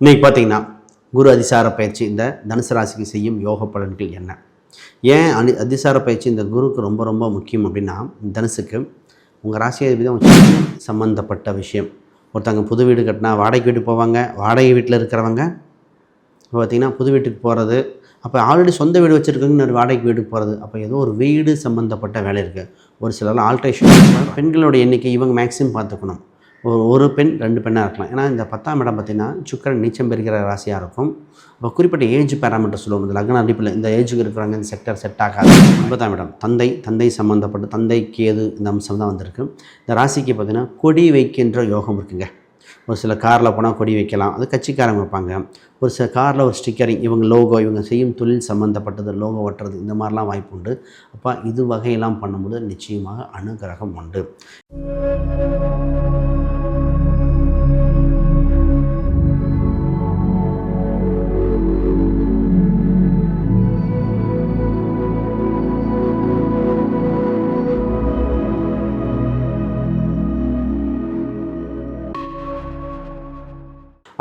இன்றைக்கி பார்த்தீங்கன்னா குரு அதிசார பயிற்சி இந்த தனுசு ராசிக்கு செய்யும் யோக பலன்கள் என்ன? ஏன் அனி அதிசார பயிற்சி இந்த குருக்கு ரொம்ப ரொம்ப முக்கியம் அப்படின்னா தனுசுக்கு உங்கள் ராசியாதிபதி தான் சம்மந்தப்பட்ட விஷயம். ஒருத்தவங்க புது வீடு கட்டினா வாடகை வீட்டுக்கு போவாங்க வாடகை வீட்டில் இருக்கிறவங்க பார்த்திங்கன்னா பார்த்தீங்கன்னா புது வீட்டுக்கு போகிறது அப்போ ஆல்ரெடி சொந்த வீடு வச்சுருக்கவங்க இன்னொரு வாடகை வீட்டுக்கு போகிறது அப்போ ஏதோ ஒரு வீடு சம்மந்தப்பட்ட வேலை இருக்குது ஒரு சிலர் ஆல்ட்ரேஷன் பெண்களோட எண்ணிக்கை இவங்க மேக்ஸிமம் பார்த்துக்கணும். ஒரு பெண் ரெண்டு பெண்ணாக இருக்கலாம். ஏன்னா இந்த பத்தாம் இடம் பார்த்திங்கன்னா சுக்கரன் நீச்சம் பெறுகிற ராசியாக இருக்கும். இப்போ குறிப்பிட்ட ஏஜ் பேராமீட்டர் சொல்லுவோம். இந்த லக்ன அடிப்பில் இந்த ஏஜுக்கு இருக்கிறாங்க இந்த செக்டர் செட் ஆகாது. ஒன்பதாம் இடம். தந்தை தந்தை சம்மந்தப்பட்ட தந்தை கேது இந்த அம்சம் தான் வந்திருக்கு. இந்த ராசிக்கு பார்த்திங்கன்னா கொடி வைக்கின்ற யோகம் இருக்குங்க. ஒரு சில காரில் போனால் கொடி வைக்கலாம். அது கட்சிக்காரங்க வைப்பாங்க. ஒரு சில காரில் ஒரு ஸ்டிக்கரிங் இவங்க லோகோ இவங்க செய்யும் தொழில் சம்மந்தப்பட்டது லோகோ ஒட்டுறது இந்த மாதிரிலாம் வாய்ப்பு உண்டு. அப்போ இது வகையெல்லாம் பண்ணும்போது நிச்சயமாக அனுகிரகம் உண்டு.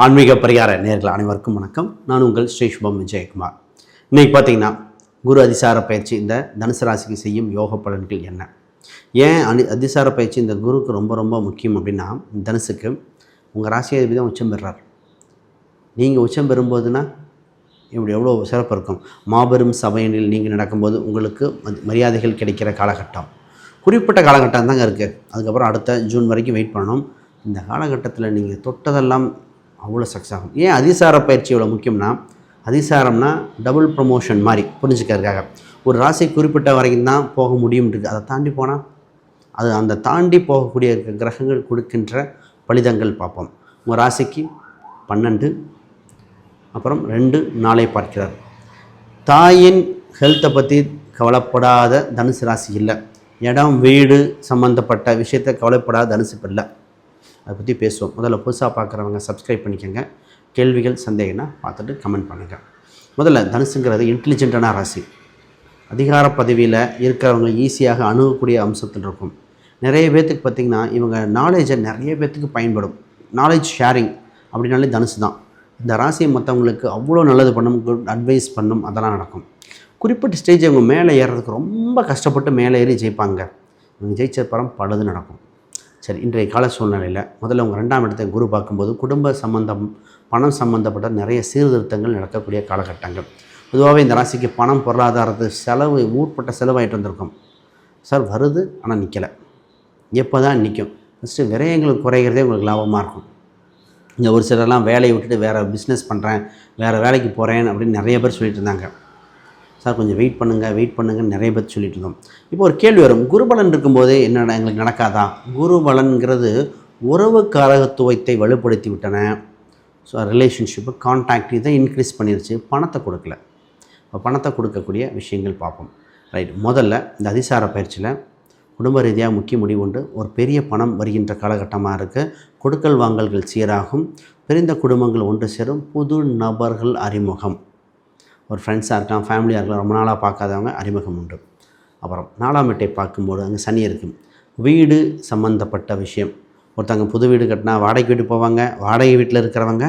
ஆன்மீக பரிகார நேர்கள் அனைவருக்கும் வணக்கம். நான் உங்கள் ஸ்ரீ சுபம் விஜயகுமார். இன்னைக்கு பார்த்தீங்கன்னா குரு அதிசார பயிற்சி இந்த தனுசு ராசிக்கு செய்யும் யோக பலன்கள் என்ன? ஏன் அனி அதிசார பயிற்சி இந்த குருக்கு ரொம்ப ரொம்ப முக்கியம் அப்படின்னா தனுசுக்கு உங்கள் ராசியை தான் உச்சம் பெறுறார் நீங்கள் உச்சம் பெறும்போதுன்னா இப்படி எவ்வளோ சிறப்பு இருக்கும். மாபெரும் சபையனில் நீங்கள் நடக்கும்போது உங்களுக்கு மரியாதைகள் கிடைக்கிற காலகட்டம். குறிப்பிட்ட காலகட்டம் தாங்க இருக்குது அதுக்கப்புறம் அடுத்த ஜூன் வரைக்கும் வெயிட் பண்ணணும். இந்த காலகட்டத்தில் நீங்கள் தொட்டதெல்லாம் அவ்வளோ சக்ஸஸ் ஆகும். ஏன் அதிசார பயிற்சி இவ்வளோ முக்கியம்னா அதிசாரம்னா டபுள் ப்ரமோஷன் மாதிரி புரிஞ்சுக்கிறதுக்காக. ஒரு ராசி குறிப்பிட்ட வரைக்கும் தான் போக முடியும் அதை தாண்டி போனால் அது அந்த தாண்டி போகக்கூடிய கிரகங்கள் கொடுக்கின்ற பலிதங்கள் பார்ப்போம். உங்கள் ராசிக்கு பன்னெண்டு அப்புறம் ரெண்டு நாளை பார்க்கிறார். தாயின் ஹெல்த்தை பற்றி கவலைப்படாத தனுசு ராசி இல்லை. இடம் வீடு சம்மந்தப்பட்ட விஷயத்தை கவலைப்படாத தனுசு இல்லை. அதை பற்றி பேசுவோம். முதல்ல புதுசாக பார்க்குறவங்க சப்ஸ்கிரைப் பண்ணிக்கோங்க. கேள்விகள் சந்தேகம்னா பார்த்துட்டு கமெண்ட் பண்ணுங்கள் முதல்ல தனுசுங்கிறது இன்டெலிஜென்ட்டான ராசி. அதிகார பதவியில் இருக்கிறவங்க ஈஸியாக அணுகக்கூடிய அம்சத்தில் இருக்கும். நிறைய பேர்த்துக்கு பார்த்திங்கன்னா இவங்க நாலேஜை நிறைய பேர்த்துக்கு பயன்படும். நாலேஜ் ஷேரிங் அப்படின்னாலே தனுசு தான். இந்த ராசியை மற்றவங்களுக்கு அவ்வளோ நல்லது பண்ணும் குட் அட்வைஸ் பண்ணும் அதெல்லாம் நடக்கும். குறிப்பிட்ட ஸ்டேஜ் இவங்க மேலே ஏறுறதுக்கு ரொம்ப கஷ்டப்பட்டு மேலே ஏறி ஜெயிப்பாங்க. இவங்க ஜெயிச்ச பரம் பலது நடக்கும். சரி இன்றைய கால சூழ்நிலையில் முதல்ல உங்கள் ரெண்டாம் இடத்தை குரு பார்க்கும்போது குடும்ப சம்பந்தம் பணம் சம்பந்தப்பட்ட நிறைய சீர்திருத்தங்கள் நடக்கக்கூடிய காலகட்டங்கள். பொதுவாகவே இந்த ராசிக்கு பணம் பொருளாதாரத்து செலவு ஊர்பட்ட செலவாகிட்டு வந்திருக்கும். சார் வருது ஆனால் நிற்கலை எப்போ தான் நிற்கும் ஃபஸ்ட்டு விரயங்கள் குறைகிறதே உங்களுக்கு லாபமாக இருக்கும். இங்கே ஒரு சிலர்லாம் வேலையை விட்டுட்டு வேறு பிஸ்னஸ் பண்ணுறேன் வேறு வேலைக்கு போகிறேன் அப்படின்னு நிறைய பேர் சொல்லிட்டு இருந்தாங்க. சார் கொஞ்சம் வெயிட் பண்ணுங்கள் வெயிட் பண்ணுங்கன்னு நிறைய பேர் சொல்லிட்டு இருந்தோம். இப்போ ஒரு கேள்வி வரும். குருபலன் இருக்கும்போதே என்ன எங்களுக்கு நடக்காதா? குருபலன்கிறது உறவு காரகத்துவத்தை வலுப்படுத்தி விட்டன. ஸோ ரிலேஷன்ஷிப்பு கான்டாக்ட் இதை இன்க்ரீஸ் பண்ணிருச்சு. பணத்தை கொடுக்கல. இப்போ பணத்தை கொடுக்கக்கூடிய விஷயங்கள் பார்ப்போம். ரைட் முதல்ல இந்த அதிசார பயிற்சியில் குடும்ப ரீதியாக முக்கிய முடிவு உண்டு. ஒரு பெரிய பணம் வருகின்ற காலகட்டமாக இருக்குது கொடுக்கல் வாங்கல்கள் சீராகும். பிரிந்த குடும்பங்கள் ஒன்று சேரும். புது நபர்கள் அறிமுகம். ஒரு ஃப்ரெண்ட்ஸாக இருக்கலாம் ஃபேமிலியாக இருக்கலாம் ரொம்ப நாளாக பார்க்காதவங்க அறிமுகம் உண்டு. அப்புறம் நாலாம் வீட்டை பார்க்கும்போது அங்கே சனி இருக்குது வீடு சம்மந்தப்பட்ட விஷயம். ஒருத்தவங்க புது வீடு கட்டினா வாடகை வீட்டு போவாங்க வாடகை வீட்டில் இருக்கிறவங்க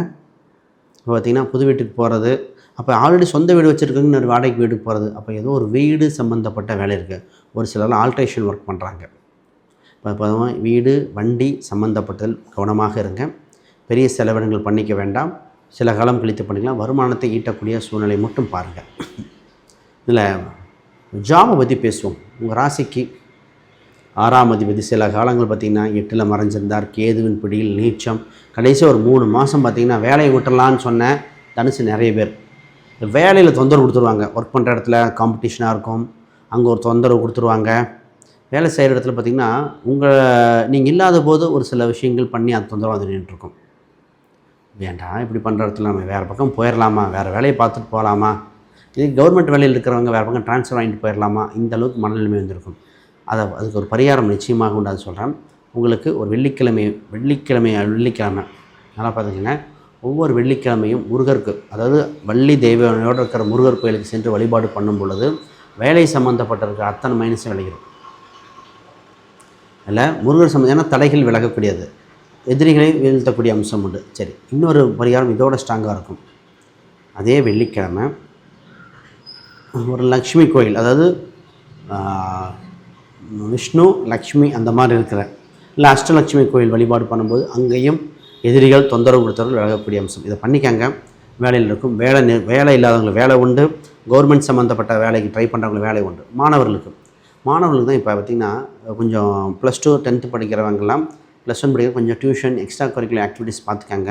இப்போ பார்த்திங்கன்னா புது வீட்டுக்கு போகிறது அப்போ ஆல்ரெடி சொந்த வீடு வச்சுருக்கவங்க ஒரு வாடகைக்கு வீட்டுக்கு போகிறது அப்போ ஏதோ ஒரு வீடு சம்மந்தப்பட்ட வேலை இருக்குது ஒரு சிலர்லாம் ஆல்ட்ரேஷன் ஒர்க் பண்ணுறாங்க இப்போ பொதுவாக வீடு வண்டி சம்மந்தப்பட்டதில் கவனமாக இருங்க. பெரிய செலவினங்கள் பண்ணிக்க வேண்டாம். சில காலம் கழித்து பண்ணிக்கலாம். வருமானத்தை ஈட்டக்கூடிய சூழ்நிலை மட்டும் பாருங்கள் இதில் ஜாபை பற்றி பேசுவோம். உங்கள் ராசிக்கு ஆறாம் அதிபதி. சில காலங்கள் பார்த்திங்கன்னா எட்டில் மறைஞ்சிருந்தார். கேதுவின் பிடியில் நீச்சம். கடைசி ஒரு மூணு மாதம் பார்த்திங்கன்னா வேலையை விட்டுடலான்னு சொன்ன தனுசு நிறைய பேர். வேலையில் தொந்தரவு கொடுத்துருவாங்க. ஒர்க் பண்ணுற இடத்துல காம்படிஷனாக இருக்கும். அங்கே ஒரு தொந்தரவு கொடுத்துருவாங்க. வேலை செய்கிற இடத்துல பார்த்திங்கன்னா உங்கள் நீங்கள் இல்லாத போது ஒரு சில விஷயங்கள் பண்ணி அது தொந்தரவு வந்து நின்றுருக்கும். வேண்டாம் இப்படி பண்ணுற இடத்துல நம்ம வேறு பக்கம் போயிடலாமா வேறு வேலையை பார்த்துட்டு போகலாமா இது கவர்மெண்ட் வேலையில் இருக்கிறவங்க வேறு பக்கம் ட்ரான்ஸ்ஃபர் வாங்கிட்டு போயிடலாமா இந்த அளவுக்கு மனநிலைமை வந்திருக்கும். அதை அதுக்கு ஒரு பரிகாரம் நிச்சயமாக உண்டு அது சொல்கிறேன் உங்களுக்கு ஒரு வெள்ளிக்கிழமை வெள்ளிக்கிழமை வெள்ளிக்கிழமை. நல்லா பார்த்துக்கங்க. ஒவ்வொரு வெள்ளிக்கிழமையும் முருகருக்கு அதாவது வள்ளி தெய்வனோடு இருக்கிற முருகர் கோயிலுக்கு சென்று வழிபாடு பண்ணும் பொழுது வேலை சம்மந்தப்பட்டிருக்கிற அத்தனை மைனஸும் விளைகிறது. இல்லை முருகர் சம்மந்தமான ஏன்னா தடைகள் விலகக்கூடியது. எதிரிகளை வீழ்த்தக்கூடிய அம்சம் உண்டு. சரி இன்னொரு பரிகாரம் இதோட ஸ்ட்ராங்காக இருக்கும். அதே வெள்ளிக்கிழமை ஒரு லக்ஷ்மி கோயில் அதாவது விஷ்ணு லக்ஷ்மி அந்த மாதிரி இருக்கிற இல்லை அஷ்டலக்ஷ்மி கோயில் வழிபாடு பண்ணும்போது அங்கேயும் எதிரிகள் தொந்தரவு கொடுத்தவர்கள் விலகக்கூடிய அம்சம். இதை பண்ணிக்கங்க. வேலையில் இருக்கும். வேலை நி- வேலை இல்லாதவங்களுக்கு வேலை உண்டு. கவர்மெண்ட் சம்மந்தப்பட்ட வேலைக்கு ட்ரை பண்ணுறவங்களுக்கு வேலை உண்டு. மாணவர்களுக்கு. மாணவர்களுக்கு தான் இப்போ பார்த்திங்கன்னா கொஞ்சம் ப்ளஸ் டூ டென்த்து படிக்கிறவங்கெல்லாம் ப்ளஸ் ஒன் படிக்கிற கொஞ்சம் டியூஷன் எக்ஸ்ட்ரா கரிக்குலர் ஆக்டிவிட்டீஸ் பார்த்துக்காங்க.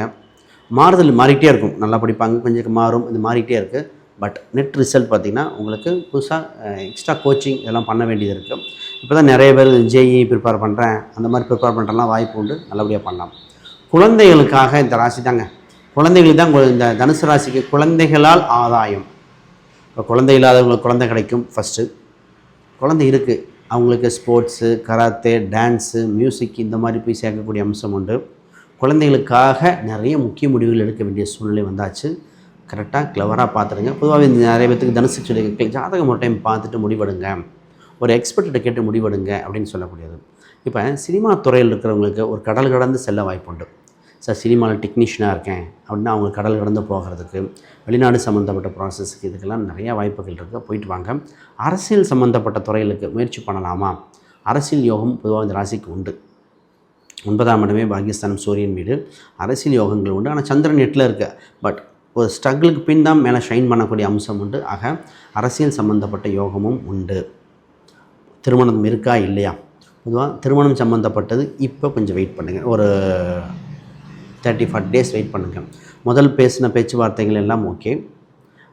மாறுதல் மாறிக்கிட்டே இருக்கும். நல்லா படிப்பாங்க கொஞ்சம் மாறும் இது மாறிக்கிட்டே இருக்குது பட் நெட் ரிசல்ட் பார்த்திங்கன்னா உங்களுக்கு புதுசாக எக்ஸ்ட்ரா கோச்சிங் இதெல்லாம் பண்ண வேண்டியது இருக்குது இப்போ தான் நிறைய பேர் ஜேஇ ப்ரிப்பேர் பண்ணுறேன் அந்த மாதிரி ப்ரிப்பேர் பண்ணுறலாம் வாய்ப்பு உண்டு. நல்லபடியாக பண்ணலாம். குழந்தைகளுக்காக இந்த ராசி தாங்க. குழந்தைகளுக்கு தான் இந்த தனுசு ராசிக்கு குழந்தைகளால் ஆதாயம். இப்போ குழந்தை இல்லாதவங்களுக்கு குழந்தை கிடைக்கும் ஃபஸ்ட்டு குழந்தை இருக்குது அவங்களுக்கு ஸ்போர்ட்ஸு கராத்தே டான்ஸு மியூசிக் இந்த மாதிரி போய் சேர்க்கக்கூடிய அம்சம் உண்டு. குழந்தைகளுக்காக நிறைய முக்கிய முடிவுகள் எடுக்க வேண்டிய சூழ்நிலை வந்தாச்சு. கரெக்டாக கிளவராக பார்த்துடுங்க பொதுவாகவே இந்த நிறைய பேத்துக்கு தனுசு சொல்லி ஜாதகம் ஒரு டைம் பார்த்துட்டு முடிவெடுங்க. ஒரு எக்ஸ்பர்ட்டை கேட்டு முடிவெடுங்க அப்படின்னு சொல்லக்கூடியது. இப்போ சினிமா துறையில் இருக்கிறவங்களுக்கு ஒரு கடல் கடந்து செல்ல வாய்ப்புண்டு. சார் சினிமாவில் டெக்னீஷியனாக இருக்கேன் அப்படின்னா அவங்க கடல் கடந்து போகிறதுக்கு வெளிநாடு சம்மந்தப்பட்ட ப்ராசஸ்க்கு இதுக்கெல்லாம் நிறையா வாய்ப்புகள் இருக்குது போயிட்டு வாங்க. அரசியல் சம்மந்தப்பட்ட துறைகளுக்கு முயற்சி பண்ணலாமா? அரசியல் யோகம் பொதுவாக இந்த ராசிக்கு உண்டு. ஒன்பதாம் இடமே பாகிஸ்தானம் சூரியன் வீடு. அரசியல் யோகங்கள் உண்டு. ஆனால் சந்திரன் எட்டில் இருக்குது பட் ஒரு ஸ்ட்ரகிளுக்கு பின் தான் மேலே ஷைன் பண்ணக்கூடிய அம்சம் உண்டு. ஆக அரசியல் சம்மந்தப்பட்ட யோகமும் உண்டு. திருமணம் இருக்கா? இல்லையா? பொதுவாக திருமணம் சம்மந்தப்பட்டது இப்போ கொஞ்சம் வெயிட் பண்ணுங்கள் ஒரு தேர்ட்டி ஃபைவ் டேஸ் வெயிட் பண்ணுங்கள் முதல் பேசின பேச்சுவார்த்தைகள் எல்லாம் ஓகே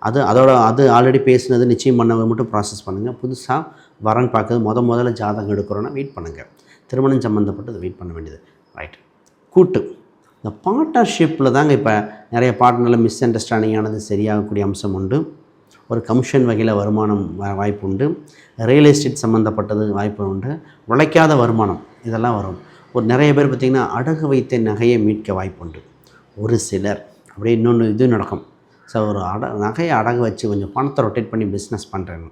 அது அதோட அது ஆல்ரெடி பேசினது நிச்சயம் பண்ணவங்க மட்டும் ப்ராசஸ் பண்ணுங்கள் புதுசாக வரன் பார்க்குறது முத முதல்ல ஜாதகம் எடுக்கிறோன்னா வெயிட் பண்ணுங்கள் திருமணம் சம்மந்தப்பட்டது வெயிட் பண்ண வேண்டியது. ரைட் கூட்டு. இந்த பார்ட்னர்ஷிப்பில் தாங்க இப்போ நிறைய பார்ட்னரில் மிஸ் அண்டர்ஸ்டாண்டிங் ஆனது சரியாகக்கூடிய அம்சம் உண்டு. ஒரு கமிஷன் வகையில் வருமானம் வாய்ப்பு உண்டு. ரியல் எஸ்டேட் சம்மந்தப்பட்டது வாய்ப்பு உண்டு. உழைக்காத வருமானம் இதெல்லாம் வரும். ஒரு நிறைய பேர் பார்த்திங்கன்னா அடகு வைத்த நகையை மீட்க வாய்ப்பு உண்டு ஒரு சிலர். அப்படியே இன்னொன்று இது நடக்கும். ஸோ ஒரு அட நகையை அடகு வச்சு கொஞ்சம் பணத்தை ரொட்டேட் பண்ணி பிஸ்னஸ் பண்ணுறேங்க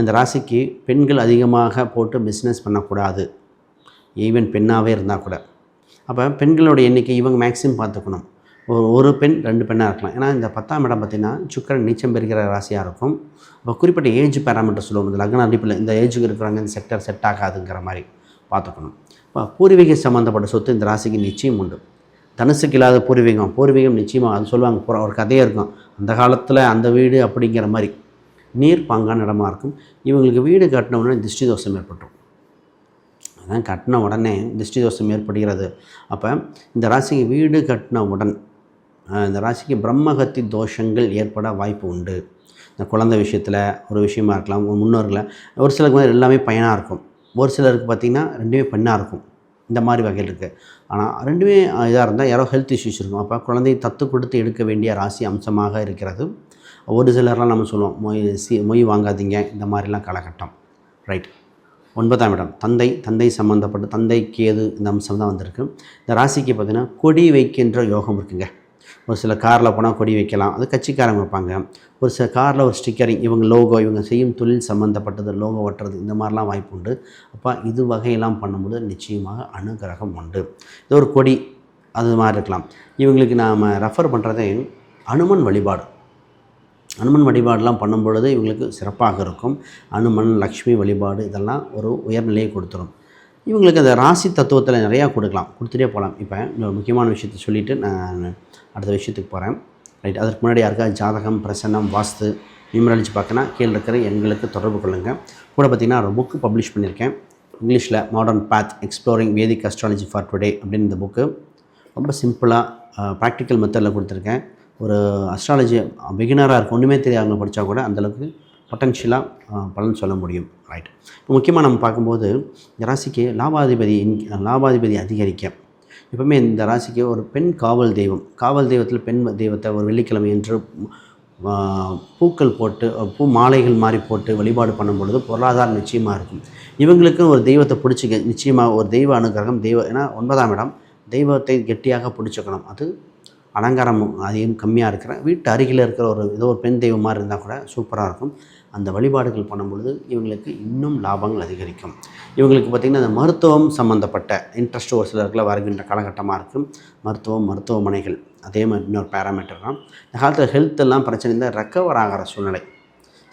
அந்த ராசிக்கு பெண்கள் அதிகமாக போட்டு பிஸ்னஸ் பண்ணக்கூடாது. ஈவன் பெண்ணாகவே இருந்தால் கூட. அப்போ பெண்களோட எண்ணிக்கை இவங்க மேக்ஸிமம் பார்த்துக்கணும். ஒரு ஒரு பெண் ரெண்டு பெண்ணாக இருக்கலாம். ஏன்னா இந்த பத்தாம் இடம் பார்த்திங்கன்னா சுக்கரன் நீச்சம் பெறுகிற ராசியாக இருக்கும். அப்போ குறிப்பிட்ட ஏஜ் பேராமீட்டர் சொல்லுவோம். இந்த லக்ன அடிப்பில் இந்த ஏஜுக்கு இருக்கிறவங்க இந்த செக்டர் செட் ஆகாதுங்கிற மாதிரி பார்த்துக்கணும். பூர்வீக சம்மந்தப்பட்ட சொத்து இந்த ராசிக்கு நிச்சயம் உண்டு. தனுசுக்கு இல்லாத பூர்வீகம் பூர்வீகம் நிச்சயமாக அது சொல்லுவாங்க ஒரு கதையே இருக்கும். அந்த காலத்தில் அந்த வீடு அப்படிங்கிற மாதிரி. நீர் பங்கான இடமா இருக்கும். இவங்களுக்கு வீடு கட்டின உடனே திருஷ்டி தோஷம் ஏற்பட்டுரும். அதான் கட்டின உடனே திருஷ்டி தோஷம் ஏற்படுகிறது. அப்போ இந்த ராசிக்கு வீடு கட்டின உடன் இந்த ராசிக்கு பிரம்மகத்தி தோஷங்கள் ஏற்பட வாய்ப்பு உண்டு. இந்த குழந்தை விஷயத்தில் ஒரு விஷயமா இருக்கலாம் ஒரு முன்னோர்களை ஒரு சிலருக்கு எல்லாமே பயனாக இருக்கும். ஒரு சிலருக்கு பார்த்திங்கன்னா ரெண்டுமே பெண்ணாக இருக்கும். இந்த மாதிரி வகையில் இருக்குது ஆனால் ரெண்டுமே இதாக இருந்தால் யாரோ ஹெல்த் இஷ்யூஸ் இருக்கும். அப்போ குழந்தையை தத்து கொடுத்து எடுக்க வேண்டிய ராசி அம்சமாக இருக்கிறது. ஒரு சிலர்லாம் நம்ம சொல்லுவோம் மொய் சி மொய் வாங்காதீங்க. இந்த மாதிரிலாம் காலகட்டம். ரைட் ஒன்பதாம் இடம் தந்தை தந்தை சம்மந்தப்பட்ட தந்தை கேது இந்த அம்சம் தான் வந்திருக்கு. இந்த ராசிக்கு பார்த்தீங்கன்னா கொடி வைக்கின்ற யோகம் இருக்குங்க. ஒரு சில காரில் போனால் கொடி வைக்கலாம். அது கட்சிக்காரங்க வைப்பாங்க. ஒரு சில காரில் ஒரு ஸ்டிக்கரிங் இவங்க லோகோ இவங்க செய்யும் தொழில் சம்மந்தப்பட்டது லோகோ ஒட்டுறது இந்த மாதிரிலாம் வாய்ப்பு உண்டு. அப்போ இது வகையெல்லாம் பண்ணும்போது நிச்சயமாக அனுகிரகம் உண்டு. இது ஒரு கொடி அது மாதிரி இருக்கலாம். இவங்களுக்கு நாம் ரெஃபர் பண்ணுறதே அனுமன் வழிபாடு. அனுமன் வழிபாடெலாம் பண்ணும் பொழுது இவங்களுக்கு சிறப்பாக இருக்கும். அனுமன் லக்ஷ்மி வழிபாடு இதெல்லாம் ஒரு உயர்நிலையை கொடுத்துரும். இவங்களுக்கு அந்த ராசி தத்துவத்தில் நிறையா கொடுக்கலாம். கொடுத்துட்டே போகலாம். இப்போ இன்னொரு முக்கியமான விஷயத்தை சொல்லிவிட்டு நான் அடுத்த விஷயத்துக்கு போகிறேன் ரைட் அதற்கு முன்னாடி யாருக்காவது ஜாதகம் பிரசன்னம் வாஸ்து நியூமராலஜி பார்க்கணும் கீழே இருக்கிற எங்களுக்கு தொடர்பு கொள்ளுங்கள் கூட பார்த்திங்கன்னா ஒரு புக்கு பப்ளிஷ் பண்ணியிருக்கேன். இங்கிலீஷில் modern path exploring Vedic astrology for today அப்படின்னு இந்த புக்கு ரொம்ப சிம்பிளாக ப்ராக்டிக்கல் மெத்தடில் கொடுத்துருக்கேன். ஒரு அஸ்ட்ராலஜி பிகினராக இருக்கும் ஒன்றுமே தெரியாதவங்க படித்தா கூட அந்தளவுக்கு பொட்டன்ஷியலாக பலன் சொல்ல முடியும். ரைட் இப்போ முக்கியமாக நம்ம பார்க்கும்போது இந்த ராசிக்கு லாபாதிபதி இன்- லாபாதிபதி அதிகரிக்க. எப்பவுமே இந்த ராசிக்கு ஒரு பெண் காவல் தெய்வம். காவல் தெய்வத்தில் பெண் தெய்வத்தை ஒரு வெள்ளிக்கிழமை என்று பூக்கள் போட்டு பூ மாலைகள் மாதிரி போட்டு வழிபாடு பண்ணும் பொழுது பொருளாதாரம் நிச்சயமாக இருக்கும். இவங்களுக்கும் ஒரு தெய்வத்தை பிடிச்சிக்க நிச்சயமாக ஒரு தெய்வ அனுகிரகம் தெய்வ ஏன்னா ஒன்பதாம் இடம் தெய்வத்தை கெட்டியாக பிடிச்சிக்கணும். அது அலங்காரமும் அதிகம் கம்மியாக இருக்கிற வீட்டு அருகில் இருக்கிற ஒரு ஏதோ ஒரு பெண் தெய்வம் மாதிரி இருந்தால் கூட சூப்பராக இருக்கும். அந்த வழிபாடுகள் பண்ணும் பொழுது இவங்களுக்கு இன்னும் லாபங்கள் அதிகரிக்கும். இவங்களுக்கு பார்த்திங்கன்னா அந்த மருத்துவம் சம்மந்தப்பட்ட இன்ட்ரெஸ்ட் ஒரு சிலருக்குள்ள வருகின்ற காலகட்டமாக இருக்கும். மருத்துவம் மருத்துவமனைகள் அதே மாதிரி இன்னொரு பேராமீட்டர் தான். இந்த காலத்தில் ஹெல்த் எல்லாம் பிரச்சனை இருந்தால் ரெக்கவர் ஆகிற சூழ்நிலை.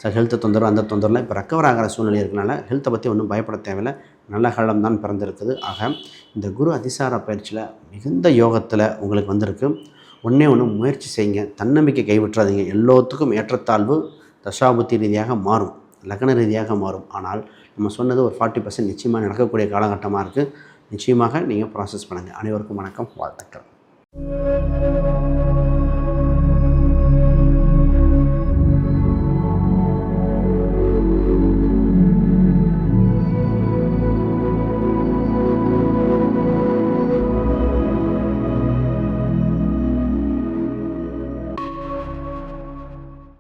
ஸோ ஹெல்த்து தொந்தரவு அந்த தொந்தரவுலாம் இப்போ ரெக்கவர் ஆகிற சூழ்நிலை இருக்கனால ஹெல்த்தை பற்றி ஒன்றும் பயப்பட தேவையில்லை. நல்ல காலம் தான் பிறந்திருக்குது. ஆக இந்த குரு அதிசார பயிற்சியில் மிகுந்த யோகத்தில் உங்களுக்கு வந்திருக்கு. ஒன்றே ஒன்று முயற்சி செய்யுங்க. தன்னம்பிக்கை கைவிட்டுறாதீங்க. எல்லோத்துக்கும் ஏற்றத்தாழ்வு தசாபுத்தி ரீதியாக மாறும். லக்ன ரீதியாக மாறும். ஆனால் நம்ம சொன்னது ஒரு ஃபார்ட்டி பர்சன்ட் நிச்சயமாக நடக்கக்கூடிய காலகட்டமாக இருக்குது நிச்சயமாக நீங்கள் ப்ராசஸ் பண்ணுங்கள் அனைவருக்கும் வணக்கம். வாழ்த்துக்கள்.